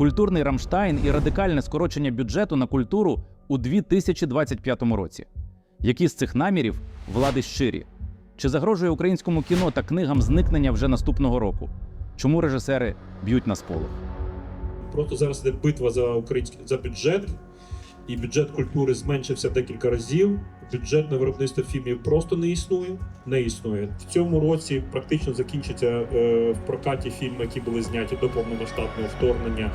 культурний Рамштайн і радикальне скорочення бюджету на культуру у 2025 році. Які з цих намірів влади щирі? Чи загрожує українському кіно та книгам зникнення вже наступного року? Чому режисери б'ють на сполох? Просто зараз іде битва за український за бюджет, і бюджет культури зменшився декілька разів. Бюджет на виробництво фільмів просто не існує. Не існує. В цьому році практично закінчиться е, в прокаті фільми, які були зняті до повномасштабного вторгнення.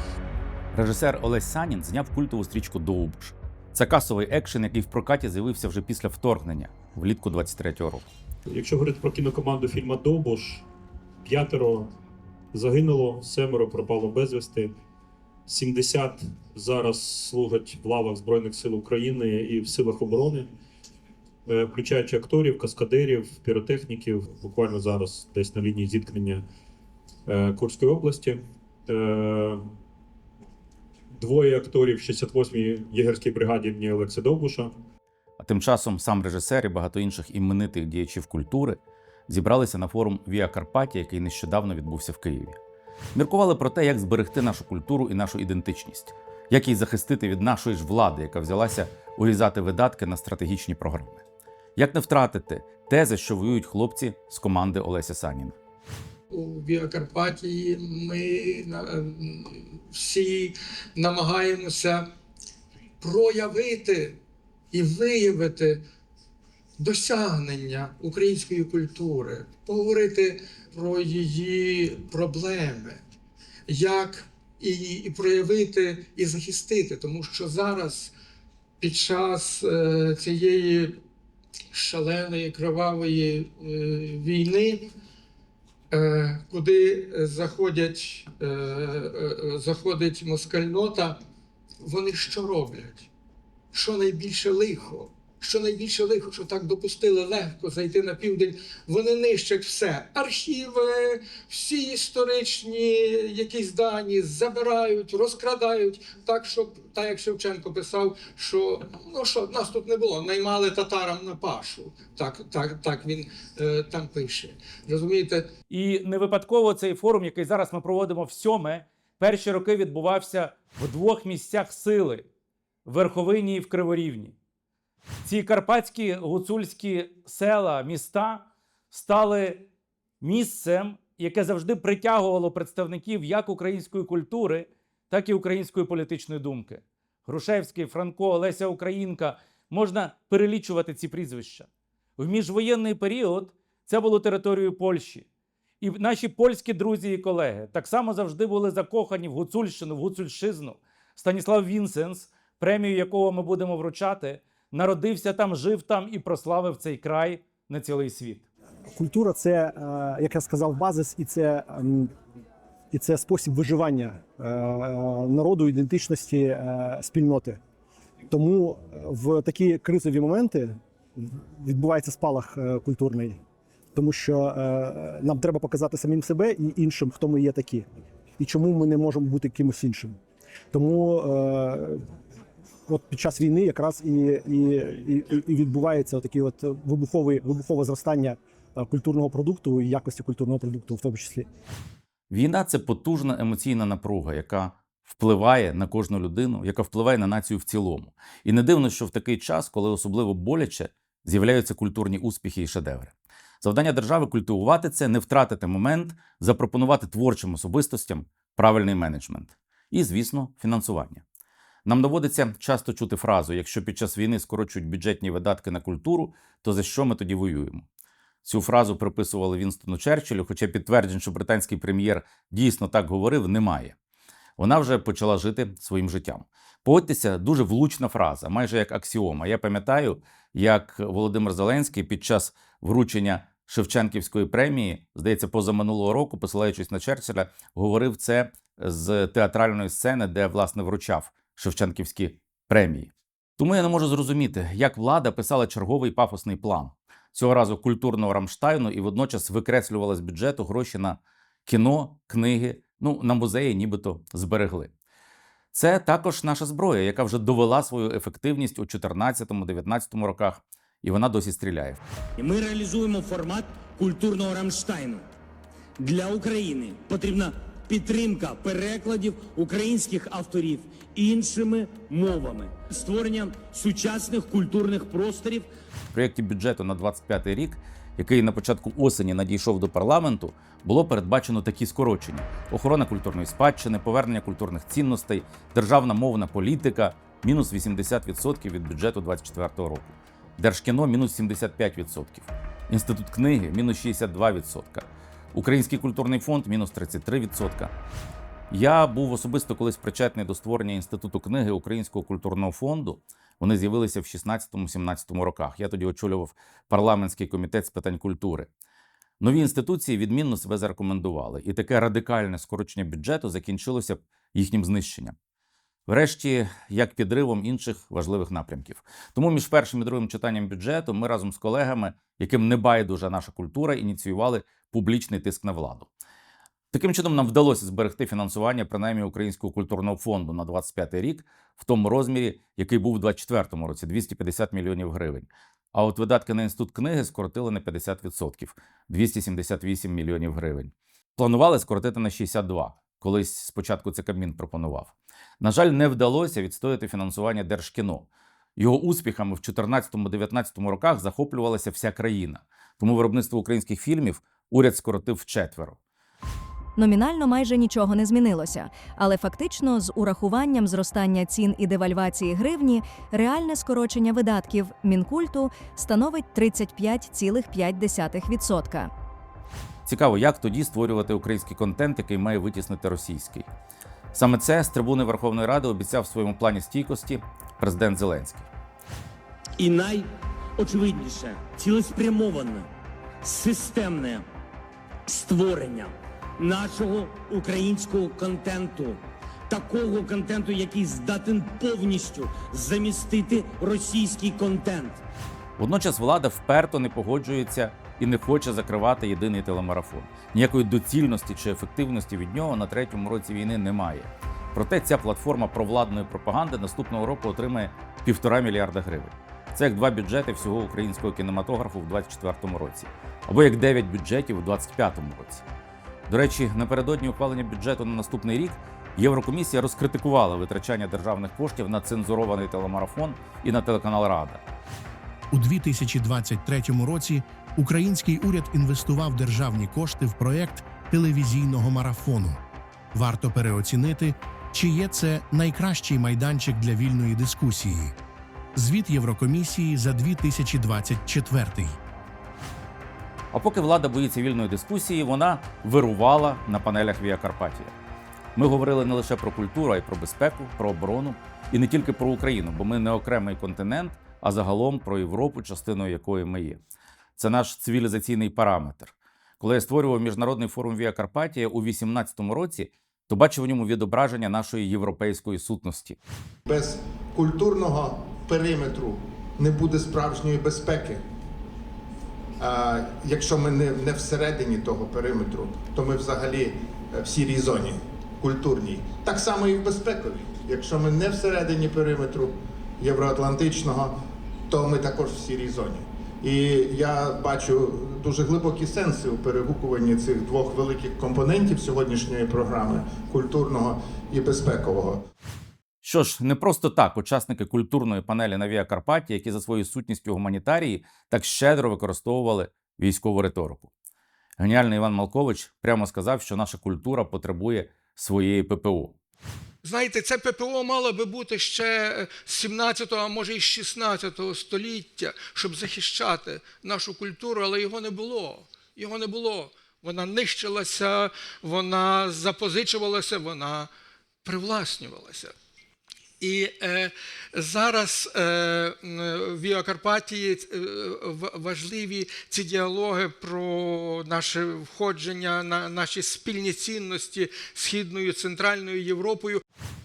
Режисер Олесь Санін зняв культову стрічку Довбуш. Це касовий екшен, який в прокаті з'явився вже після вторгнення влітку 23-го року. Якщо говорити про кінокоманду фільма Довбуш, п'ятеро загинуло, семеро пропало безвісти. 70 зараз служать в лавах Збройних сил України і в силах оборони, е, включаючи акторів, каскадерів, піротехніків. Буквально зараз десь на лінії зіткнення е, Курської області. Е, Двоє акторів 68-й єгерській бригаді імені Олекса Довбуша. А тим часом сам режисер і багато інших іменитих діячів культури зібралися на форум Віа Карпатія, який нещодавно відбувся в Києві. Міркували про те, як зберегти нашу культуру і нашу ідентичність, як її захистити від нашої ж влади, яка взялася урізати видатки на стратегічні програми, як не втратити те, за що воюють хлопці з команди Олеся Саніна. у Біокарпатії ми ем, всі намагаємося проявити і виявити досягнення української культури, поговорити про її проблеми, як і, і проявити і захистити, тому що зараз під час е, цієї шаленої кровавої е, війни е, куди заходять, е, е, заходить москальнота, вони що роблять? Що найбільше лихо? Що найбільше лихо, що так допустили легко зайти на південь, вони нищать все. Архіви, всі історичні якісь дані забирають, розкрадають, так, щоб, так як Шевченко писав, що ну що, нас тут не було, наймали татарам на пашу. Так, так, так він е, там пише. Розумієте, І не випадково цей форум, який зараз ми проводимо в сьоме, перші роки відбувався в двох місцях сили в Верховині і в Криворівні. Ці карпатські гуцульські села, міста стали місцем, яке завжди притягувало представників як української культури, так і української політичної думки. Грушевський, Франко, Леся Українка можна перелічувати ці прізвища. В міжвоєнний період це було територією Польщі. І наші польські друзі і колеги так само завжди були закохані в гуцульщину, в гуцульщизну. Станіслав Вінсенс, премію якого ми будемо вручати, народився там, жив там і прославив цей край на цілий світ. Культура це, е, як я сказав, базис, і це, ем, і це спосіб виживання е, народу, ідентичності е, спільноти. Тому в такі кризові моменти відбувається спалах культурний, тому що нам треба показати самим себе і іншим, хто ми є такі, і чому ми не можемо бути кимось іншим. Тому от під час війни якраз і, і, і, і відбувається такий от вибуховий вибухове зростання е, культурного продукту і якості культурного продукту, в тому числі. Війна це потужна емоційна напруга, яка впливає на кожну людину, яка впливає на націю в цілому. І не дивно, що в такий час, коли особливо боляче, з'являються культурні успіхи і шедеври. Завдання держави культивувати це, не втратити момент, запропонувати творчим особистостям правильний менеджмент і, звісно, фінансування. Нам доводиться часто чути фразу: якщо під час війни скорочують бюджетні видатки на культуру, то за що ми тоді воюємо? Цю фразу приписували Вінстону Черчиллю, хоча підтверджень, що британський прем'єр дійсно так говорив, немає. Вона вже почала жити своїм життям. Погодьтеся, дуже влучна фраза, майже як аксіома. Я пам'ятаю, як Володимир Зеленський під час вручення Шевченківської премії, здається, позаминулого року, посилаючись на Черчилля, говорив це з театральної сцени, де власне вручав Шевченківські премії. Тому я не можу зрозуміти, як влада писала черговий пафосний план цього разу культурного Рамштайну і водночас викреслювала з бюджету гроші на кіно, книги, ну на музеї, нібито зберегли. Це також наша зброя, яка вже довела свою ефективність у 14-19 роках, і вона досі стріляє. І ми реалізуємо формат культурного Рамштайну. Для України потрібна підтримка перекладів українських авторів іншими мовами, створення сучасних культурних просторів В проєкті бюджету на 25 рік, який на початку осені надійшов до парламенту, було передбачено такі скорочення: охорона культурної спадщини, повернення культурних цінностей, державна мовна політика мінус 80% від бюджету 24 року. Держкіно мінус 75%. Інститут книги мінус 62%. Український культурний фонд мінус 33%. Я був особисто колись причетний до створення інституту книги Українського культурного фонду. Вони з'явилися в 16-17 роках. Я тоді очолював парламентський комітет з питань культури. Нові інституції відмінно себе зарекомендували, і таке радикальне скорочення бюджету закінчилося їхнім знищенням. Врешті, як підривом інших важливих напрямків. Тому між першим і другим читанням бюджету ми разом з колегами, яким не байдужа наша культура, ініціювали публічний тиск на владу. Таким чином, нам вдалося зберегти фінансування принаймні Українського культурного фонду на 25 рік в тому розмірі, який був у 24 році 250 мільйонів гривень. А от видатки на інститут книги скоротили на 50% 278 мільйонів гривень. Планували скоротити на 62, колись спочатку це Кабмін пропонував. На жаль, не вдалося відстояти фінансування Держкіно. Його успіхами в 2014-2019 роках захоплювалася вся країна. Тому виробництво українських фільмів уряд скоротив вчетверо. Номінально майже нічого не змінилося, але фактично, з урахуванням зростання цін і девальвації гривні, реальне скорочення видатків мінкульту становить 35,5%. Цікаво, як тоді створювати український контент, який має витіснити російський. Саме це з трибуни Верховної Ради обіцяв в своєму плані стійкості президент Зеленський. і найочевидніше цілеспрямоване системне створення нашого українського контенту, такого контенту, який здатен повністю замістити російський контент. Водночас влада вперто не погоджується і не хоче закривати єдиний телемарафон. Ніякої доцільності чи ефективності від нього на третьому році війни немає. Проте ця платформа провладної пропаганди наступного року отримає півтора мільярда гривень. Це як два бюджети всього українського кінематографу в 2024 році, або як дев'ять бюджетів у 2025 році. До речі, напередодні ухвалення бюджету на наступний рік Єврокомісія розкритикувала витрачання державних коштів на цензурований телемарафон і на телеканал Рада. У 2023 році український уряд інвестував державні кошти в проект телевізійного марафону. Варто переоцінити, чи є це найкращий майданчик для вільної дискусії. Звіт Єврокомісії за 2024. А поки влада боїться вільної дискусії, вона вирувала на панелях Віа Карпатія. Ми говорили не лише про культуру, а й про безпеку, про оборону і не тільки про Україну, бо ми не окремий континент, а загалом про Європу, частиною якої ми є. Це наш цивілізаційний параметр. Коли я створював міжнародний форум Віа Карпатія у 2018 році, то бачив у ньому відображення нашої європейської сутності. Без культурного периметру не буде справжньої безпеки. А якщо ми не, не всередині того периметру, то ми взагалі е, в сірій зоні культурній. Так само і в безпековій. Якщо ми не всередині периметру євроатлантичного, то ми також в сірій зоні. І я бачу дуже глибокі сенси у перегукуванні цих двох великих компонентів сьогоднішньої програми культурного і безпекового. Що ж, не просто так учасники культурної панелі на Віа Карпатія, які за своєю сутністю гуманітарії так щедро використовували військову риторику. Геніальний Іван Малкович прямо сказав, що наша культура потребує своєї ППО. Знаєте, це ППО мало би бути ще з 17-го, а може і з 16 століття, щоб захищати нашу культуру, але його не було. Його не було. Вона нищилася, вона запозичувалася, вона привласнювалася. І е, зараз е, в Віакарпатії е, важливі ці діалоги про наше входження, на наші спільні цінності Східною Центральною Європою.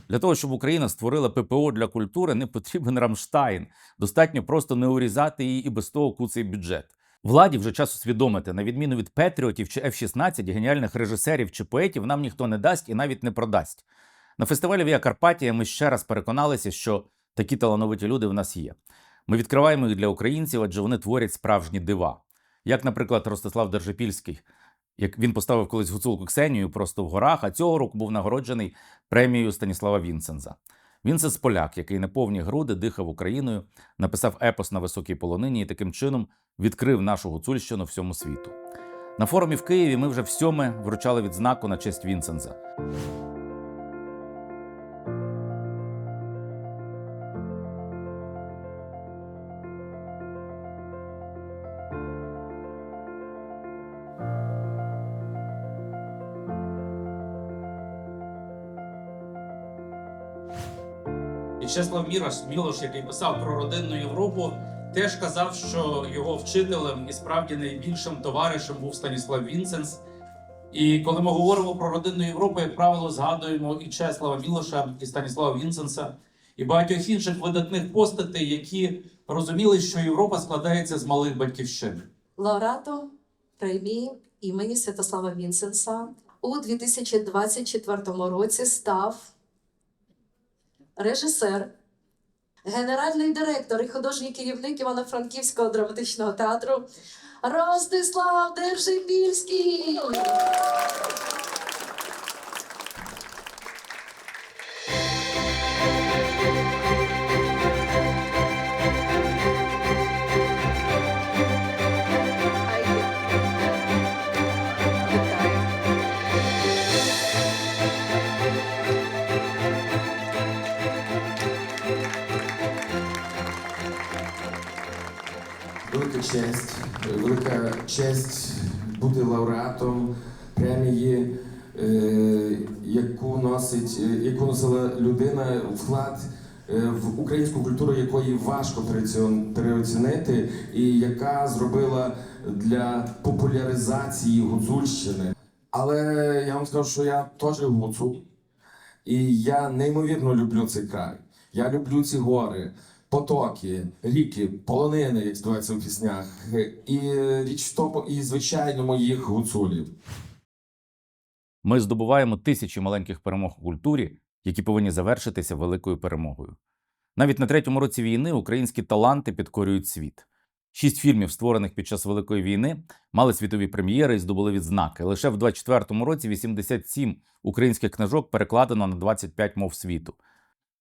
Для того, щоб Україна створила ППО для культури, не потрібен Рамштайн. Достатньо просто не урізати її і без того куций бюджет. Владі вже час усвідомити, на відміну від Петріотів чи F-16, геніальних режисерів чи поетів нам ніхто не дасть і навіть не продасть. На фестивалі Віа Карпатія ми ще раз переконалися, що такі талановиті люди в нас є. Ми відкриваємо їх для українців, адже вони творять справжні дива. Як, наприклад, Ростислав Держипільський, Як він поставив колись гуцулку Ксенію просто в горах, а цього року був нагороджений премією Станіслава Вінсенза. Вінсенс поляк, який на повні груди дихав Україною, написав епос на високій полонині і таким чином відкрив нашу гуцульщину всьому світу. На форумі в Києві ми вже всьоме вручали відзнаку на честь Вінсенза. Чеслав Мірош, Мілош, який писав про родинну Європу, теж казав, що його вчителем і справді найбільшим товаришем був Станіслав Вінсенс. І коли ми говоримо про родинну Європу, як правило, згадуємо і Чеслава Мілоша, і Станіслава Вінсенса, і багатьох інших видатних постатей, які розуміли, що Європа складається з малих батьківщин. лауреатом премії імені Святослава Вінсенса у 2024 році став режисер, генеральний директор і художній керівник Івано-Франківського драматичного театру Ростислав Держибільський. Честь, велика честь бути лауреатом премії, е, яку носить, е, яку носила людина вклад е, в українську культуру, якої важко переоцінити, і яка зробила для популяризації гуцульщини. Але я вам скажу, що я теж гуцул, і я неймовірно люблю цей край. Я люблю ці гори потоки, ріки, полонини, як співається у піснях, і річ в тому, і звичайно моїх гуцулів. Ми здобуваємо тисячі маленьких перемог у культурі, які повинні завершитися великою перемогою. Навіть на третьому році війни українські таланти підкорюють світ. Шість фільмів, створених під час Великої війни, мали світові прем'єри і здобули відзнаки. Лише в 24-му році 87 українських книжок перекладено на 25 мов світу.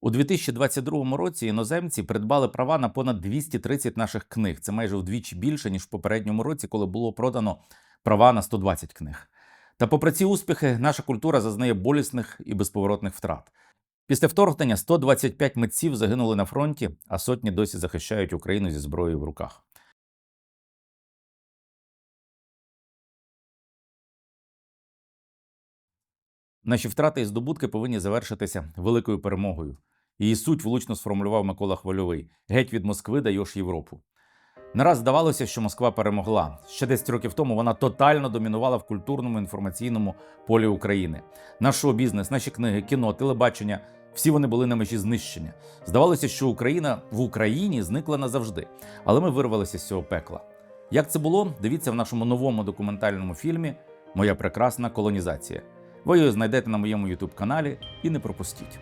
У 2022 році іноземці придбали права на понад 230 наших книг. Це майже вдвічі більше, ніж в попередньому році, коли було продано права на 120 книг. Та попри ці успіхи, наша культура зазнає болісних і безповоротних втрат. Після вторгнення 125 митців загинули на фронті, а сотні досі захищають Україну зі зброєю в руках. Наші втрати і здобутки повинні завершитися великою перемогою. Її суть влучно сформулював Микола Хвильовий: геть від Москви даєш Європу. Не раз здавалося, що Москва перемогла. Ще 10 років тому вона тотально домінувала в культурному інформаційному полі України. Наш шоу-бізнес, наші книги, кіно, телебачення всі вони були на межі знищення. Здавалося, що Україна в Україні зникла назавжди, але ми вирвалися з цього пекла. Як це було? Дивіться в нашому новому документальному фільмі Моя прекрасна колонізація. Ви його знайдете на моєму youtube каналі і не пропустіть.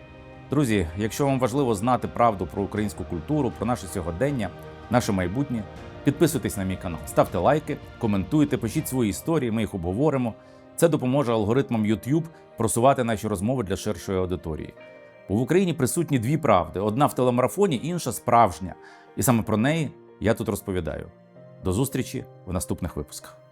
Друзі, якщо вам важливо знати правду про українську культуру, про наше сьогодення, наше майбутнє, підписуйтесь на мій канал, ставте лайки, коментуйте, пишіть свої історії, ми їх обговоримо. Це допоможе алгоритмам YouTube просувати наші розмови для ширшої аудиторії. Бо в Україні присутні дві правди: одна в телемарафоні, інша справжня. І саме про неї я тут розповідаю. До зустрічі в наступних випусках.